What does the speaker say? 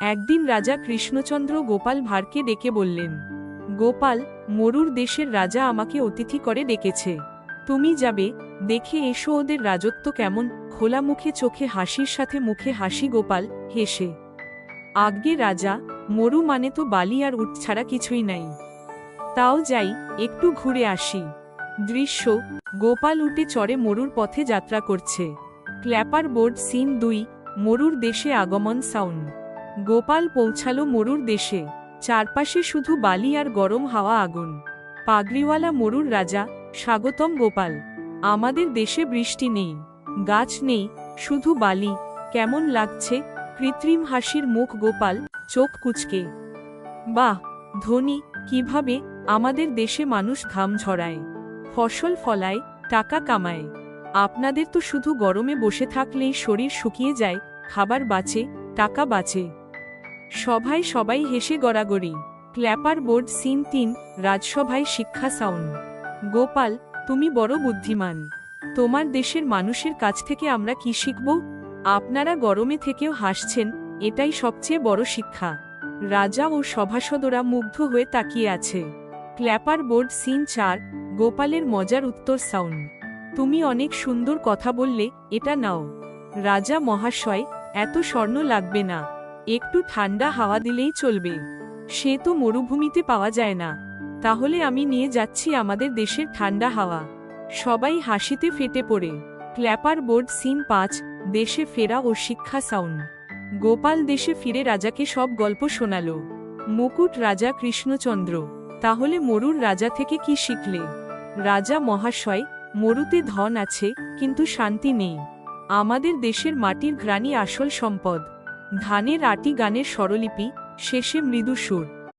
একদিন রাজা কৃষ্ণচন্দ্র গোপাল ভাঁড়কে ডেকে বললেন, গোপাল, মরুর দেশের রাজা আমাকে অতিথি করে ডেকেছে। তুমি যাবে, দেখে এসো ওদের রাজত্ব কেমন। খোলা মুখে চোখে হাসির সাথে মুখে হাসি গোপাল, হেসে, আজ্ঞে রাজা, মরু মানে তো বালি আর উট ছাড়া কিছুই নাই। তাও যাই, একটু ঘুরে আসি। দৃশ্য, গোপাল উঠে চড়ে মরুর পথে যাত্রা করছে। ক্ল্যাপার বোর্ড সিন দুই, মরুর দেশে আগমন সাউন্ড। গোপাল পৌঁছালো মরুর দেশে। চারপাশে শুধু বালি আর গরম হাওয়া আগুন। পাগড়িওয়ালা মরুর রাজা, স্বাগতম গোপাল। আমাদের দেশে বৃষ্টি নেই, গাছ নেই, শুধু বালি। কেমন লাগছে? কৃত্রিম হাসির মুখ গোপাল, চোখ কুচকে। বাহ, ধনী, কীভাবে আমাদের দেশে মানুষ ঘাম ঝরায়। ফসল ফলায়, টাকা কামায়। আপনাদের তো শুধু গরমে বসে থাকলেই শরীর শুকিয়ে যায়, খাবার বাঁচে, টাকা বাঁচে। সভায় সবাই হেসে গড়াগড়ি। ক্ল্যাপার বোর্ড সিন তিন, রাজসভায় শিক্ষা সাউন্ড। গোপাল, তুমি বড় বুদ্ধিমান। তোমার দেশের মানুষের কাছ থেকে আমরা কি শিখব? আপনারা গরমে থেকেও হাসছেন, এটাই সবচেয়ে বড় শিক্ষা। রাজা ও সভাসদরা মুগ্ধ হয়ে তাকিয়ে আছে। ক্ল্যাপার বোর্ড সিন চার, গোপালের মজার উত্তর সাউন্ড। তুমি অনেক সুন্দর কথা বললে, এটা নাও। রাজা মহাশয়, এত স্বর্ণ লাগবে না। একটু ঠান্ডা হাওয়া দিলেই চলবে। সে তো মরুভূমিতে পাওয়া যায় না। তাহলে আমি নিয়ে যাচ্ছি আমাদের দেশের ঠান্ডা হাওয়া। সবাই হাসিতে ফেটে পড়ে। ক্ল্যাপার বোর্ড সিন পাঁচ, দেশে ফেরা ও শিক্ষা সাউন্ড। গোপাল দেশে ফিরে রাজাকে সব গল্প শোনাল। মুকুট রাজা কৃষ্ণচন্দ্র, তাহলে মরুর রাজা থেকে কি শিখলে? রাজা মহাশয়, মরুতে ধন আছে, কিন্তু শান্তি নেই। আমাদের দেশের মাটির ঘ্রাণী আসল সম্পদ। ধানের আটি গানের স্বরলিপি শেষে মৃদু সুর।